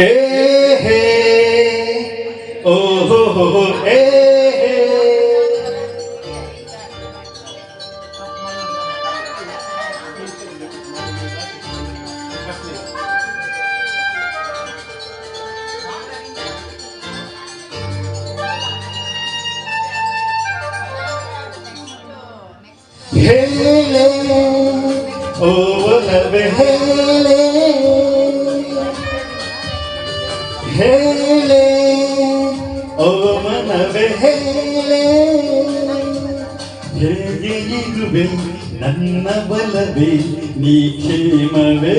Hey, oh, ও হো হো হো এ হে ಹೇಳೆ ಓ ಮನವೆ ಹೇಳೆ ಹೇಗೆ ಇರುವೆ ನನ್ನ ಬಲವೇ ನೀ ಕ್ಷೇಮವೇ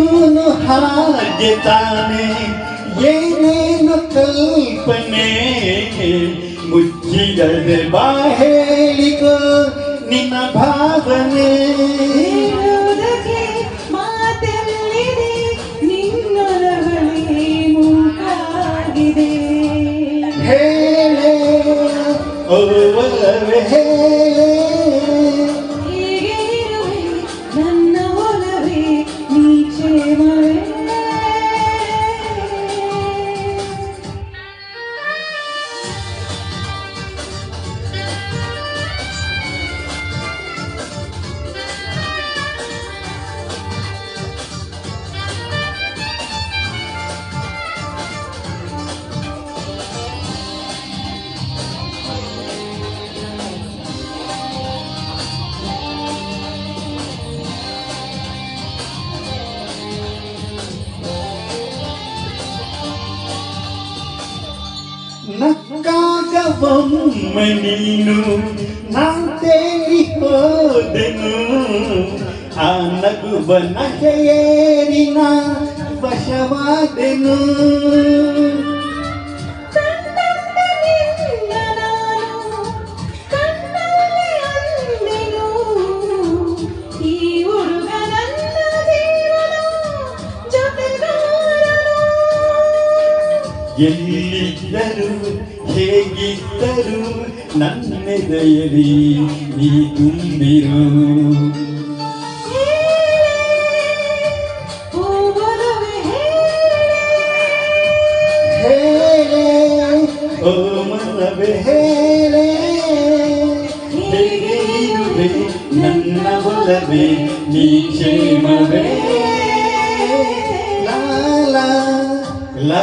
ನಮ್ಮೂನು ಹಾಗೆ ತಾನೆ ಏನೇನು ಕಲ್ಪನೆ ಮುಚ್ಚಿಡದೆ ಬಾ ಹೇಳಿಕೋ ನಿನ್ನ ಭಾವನೆ. ಹೇಳೆ ಹೇಳೆ. ನಕ್ಕಾಗ ಒಮ್ಮೆ ನೀನು ನಾಂತೇರಿ ಹೋದೆನು ಆ ನಗುವ ನಗೆಯೇರಿನ ವಶವಾದೆನು ಎಲ್ಲಿದ್ದರು ಹೇಗಿದ್ದರು ನನ್ನೆದೆಯಲಿ ನೀ ತುಂಬಿರು. ಓ ಮನವೇ ಹೇಳೆ ಹೇಗೆ ಇರುವೆ ನನ್ನ ಒಲವೇ ನೀ ಕ್ಷೇಮವೇ. ಲಾಲ ಲಾ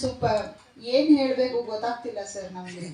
ಸೂಪರ್. ಏನ್ ಹೇಳ್ಬೇಕು ಗೊತ್ತಾಗ್ತಿಲ್ಲ ಸರ್ ನಮ್ಗೆ.